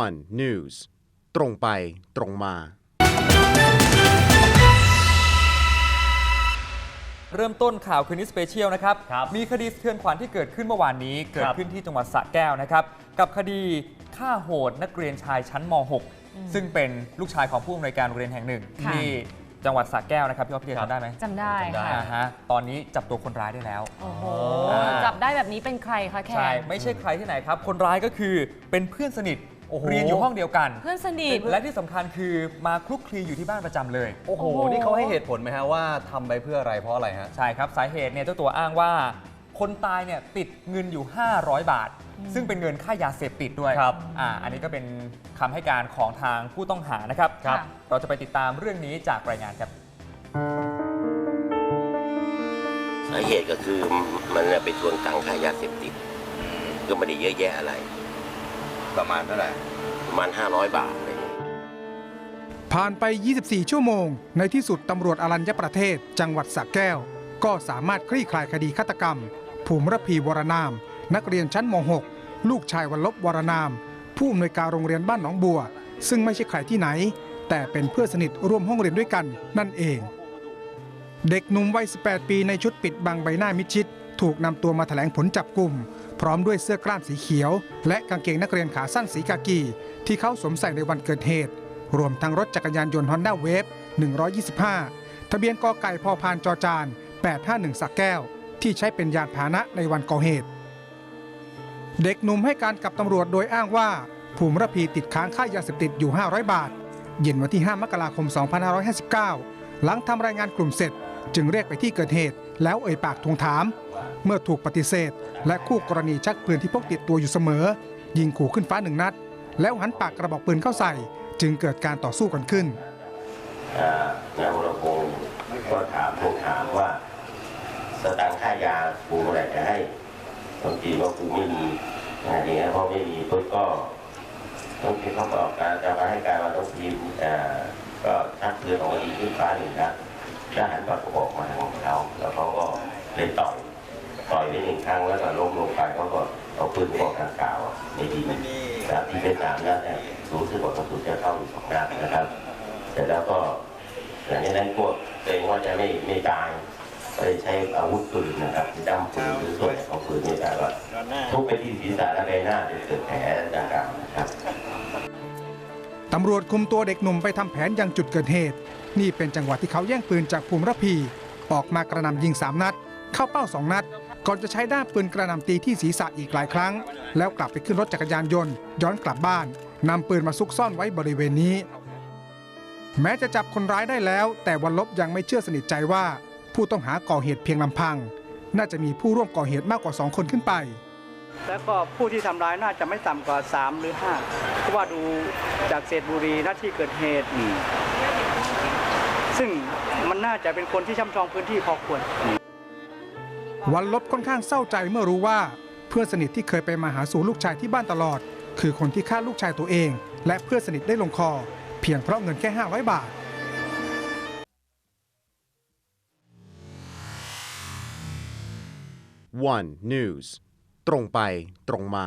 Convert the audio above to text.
one news ตรงไปตรงมา เริ่มต้นข่าวคืนนี้สเปเชียลนะครับ ครับมีคดีสะเทือนขวัญที่เกิดขึ้นเมื่อวานนี้ เกิดครับขึ้นที่จังหวัดสระแก้วนะครับ กับคดีฆ่าโหดนักเรียนชายชั้นม .6 ซึ่งเป็นลูกชายของผู้อำนวยการโรงเรียนแห่งหนึ่ง ค่ะ ที่จังหวัดสระแก้วนะครับพี่ว่าพี่เดียครับ จำได้ไหมจำได้จำได้ ค่ะอ่าฮะตอนนี้จับตัวคนร้ายได้แล้ว โอ้โหอ่า จับได้แบบนี้เป็นใครคะแขใช่ ก ไม่ใช่ใครที่ไหนครับ คนร้ายก็คือเป็นเพื่อนสนิท โอ้โห เรียนอยู่ห้องเดียวกัน เพื่อนสนิท และที่สำคัญคือมาคลุกคลีอยู่ที่บ้านประจำเลย โอ้โห โอ้โห นี่เขาให้เหตุผลไหมฮะว่าทำไปเพื่ออะไรเพราะอะไรฮะ ใช่ครับ สาเหตุเนี่ยเจ้าตัวอ้างว่า คนตายเนี่ยติดเงินอยู่ 500 บาท ซึ่งเป็นเงินค่ายาเสพติดด้วยครับอ่าอันนี้ก็เป็นคำให้การของทางผู้ต้องหานะครับครับ เราจะไปติดตามเรื่องนี้จากรายงานครับ สาเหตุก็คือมันน่ะไปทวงตังค่ายาเสพติด ก็ไม่ได้เยอะแยะอะไร ประมาณเท่าไหร่ประมาณ 500 บาทอะไรเงี้ยผ่านไป 24 ชั่วโมง ในที่สุดตำรวจอรัญญประเทศ จังหวัดสระแก้ว ก็สามารถคลี่คลายคดีฆาตกรรม ภูมิระพีวรนาม นักเรียนชั้นม .6 ลูกชายวันลบวรนาม ผู้อำนวยการโรงเรียนบ้านหนองบัว ซึ่งไม่ใช่ใครที่ไหน แต่เป็นเพื่อนสนิทร่วมห้องเรียนด้วยกันนั่นเอง เด็กหนุ่มวัย 18 ปีในชุดปิดบังใบหน้ามิดชิด ถูกนำตัวมาแถลงผลจับกลุ่ม พร้อมด้วยเสื้อกล้ามสีเขียว และกางเกงนักเรียนขาสั้นสีกากี ที่เขาสวมใส่ในวันเกิดเหตุ รวมทั้งรถจักรยานยนต์ Honda Wave 125 ทะเบียนกอไก่พอพานจอจาน 851สักแก้ว ที่ใช้เป็นยานพาหนะในวันก่อเหตุ เด็กหนุ่มให้การกับตำรวจโดยอ้างว่า ภูมิรพีติดค้างค่ายาเสพติดอยู่ 500 บาท เย็นวันที่ 5 มกราคม 2559 หลังทำรายงานกลุ่มเสร็จ จึงเรียกไปที่เกิดเหตุ แล้วเอ่ยปากทวงถาม เมื่อถูกปฏิเสธ และคู่กรณีชักปืนที่พกติดตัวอยู่เสมอ ยิงขู่ขึ้นฟ้าหนึ่งนัด แล้วหันปากกระบอกปืนเข้าใส่ จึงเกิดการต่อสู้กันขึ้นอ่านายวรพงศ์ก็ถามทวงถามว่า สตังค่ายาครูเมื่อไหร่จะให้บางทีว่าครูไม่มีอะไรอย่างเงี้ยพราะไม่มีปุ๊บก็ต้องพิมพ์เขาบอกการจะมาให้การว่าต้องพิมพ์ก็ชักปืนออกมายิงขึ้นฟ้าหนึ่งนัดแล้วหันปากกระบอกมาทางเขาแล้วเขาก็เลยต่อย ต่อยไปหนึ่งครั้งแล้วก็ล้มลงไปเขาก็เอาปืนกระบอกทางกล่าวอะในทีนะครับที่เป็นสามนัดเนี่ยรู้สึกว่ากระสุนจะเข้าอยู่สองนัดนะครับ เสร็จแล้วก็หลังจากนั้นพวกเกรงว่าจะไม่ไม่ตายก็เลยใช้อาวุธปืนนะครับจ้ำปืนหรือส่วนของปืนนี่แต่ว่าทุบไปที่ศีรษะและใบหน้าจนเกิดแผลดังกล่าวนะครับตำรวจคุมตัวเด็กหนุ่มไปทำแผนยังจุดเกิดเหตุ นี่เป็นจังหวะที่เขาแย่งปืนจากภูมิระพี ออกมากระหน่ำยิงสามนัด เข้าเป้าสองนัด ก่อนจะใช้ด้ามปืนกระหน่ำตีที่ศีรษะอีกหลายครั้ง แล้วกลับไปขึ้นรถจักรยานยนต์ ย้อนกลับบ้านนำปืนมาซุกซ่อนไว้บริเวณนี้ แม้จะจับคนร้ายได้แล้ว แต่วันลบยังไม่เชื่อสนิทใจว่า ผู้ต้องหาก่อเหตุเพียงลำพัง น่าจะมีผู้ร่วมก่อเหตุมากกว่าสองคนขึ้นไปแล้วก็ผู้ที่ทำร้ายน่าจะไม่ต่ำกว่า 3 หรือ5เพราะว่าดูจากเศษบุรีหน้าที่เกิดเหตุ ซึ่งมันน่าจะเป็นคนที่ช่ำชองพื้นที่พอควร วันลบค่อนข้างเศร้าใจเมื่อรู้ว่า เพื่อนสนิทที่เคยไปมาหาสู่ลูกชายที่บ้านตลอด คือคนที่ฆ่าลูกชายตัวเอง และเพื่อนสนิทได้ลงคอ เพียงเพราะเงินแค่ 500 บาท one news ตรงไปตรงมา